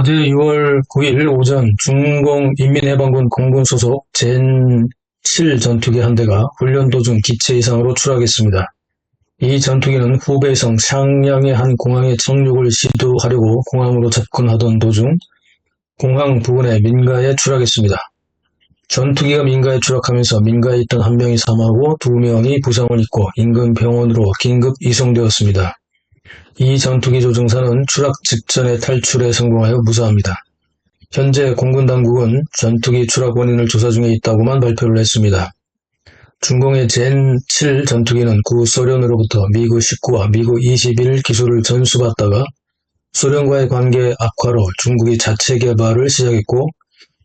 어제 6월 9일 오전 중공 인민해방군 공군 소속 젠7 전투기 한 대가 훈련 도중 기체 이상으로 추락했습니다. 이 전투기는 후베이성 샹양의 한 공항에 착륙을 시도하려고 공항으로 접근하던 도중 공항 부근의 민가에 추락했습니다. 전투기가 민가에 추락하면서 민가에 있던 한 명이 사망하고 두 명이 부상을 입고 인근 병원으로 긴급 이송되었습니다. 이 전투기 조종사는 추락 직전에 탈출에 성공하여 무사합니다. 현재 공군 당국은 전투기 추락 원인을 조사 중에 있다고만 발표를 했습니다. 중공의 젠7 전투기는 구 소련으로부터 미그 19와 미그 21 기술을 전수받다가 소련과의 관계 악화로 중국이 자체 개발을 시작했고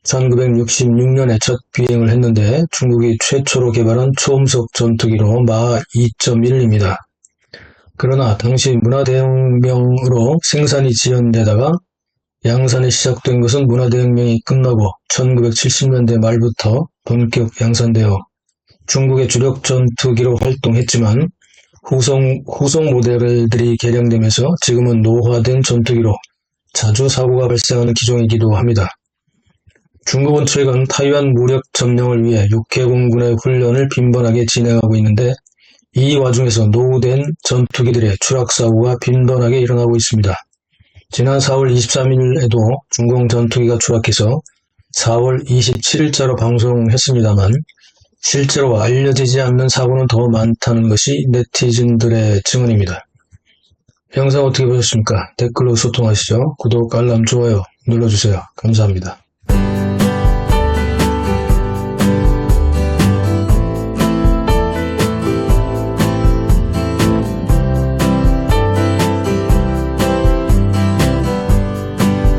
1966년에 첫 비행을 했는데 중국이 최초로 개발한 초음속 전투기로 마 2.1입니다. 그러나 당시 문화대혁명으로 생산이 지연되다가 양산이 시작된 것은 문화대혁명이 끝나고 1970년대 말부터 본격 양산되어 중국의 주력 전투기로 활동했지만 후속, 후속 모델들이 개량되면서 지금은 노화된 전투기로 자주 사고가 발생하는 기종이기도 합니다. 중국은 최근 타이완 무력 점령을 위해 육해공군의 훈련을 빈번하게 진행하고 있는데 이 와중에서 노후된 전투기들의 추락 사고가 빈번하게 일어나고 있습니다. 지난 4월 23일에도 중공 전투기가 추락해서 4월 27일자로 방송했습니다만 실제로 알려지지 않는 사고는 더 많다는 것이 네티즌들의 증언입니다. 영상 어떻게 보셨습니까? 댓글로 소통하시죠. 구독, 알람, 좋아요 눌러주세요. 감사합니다.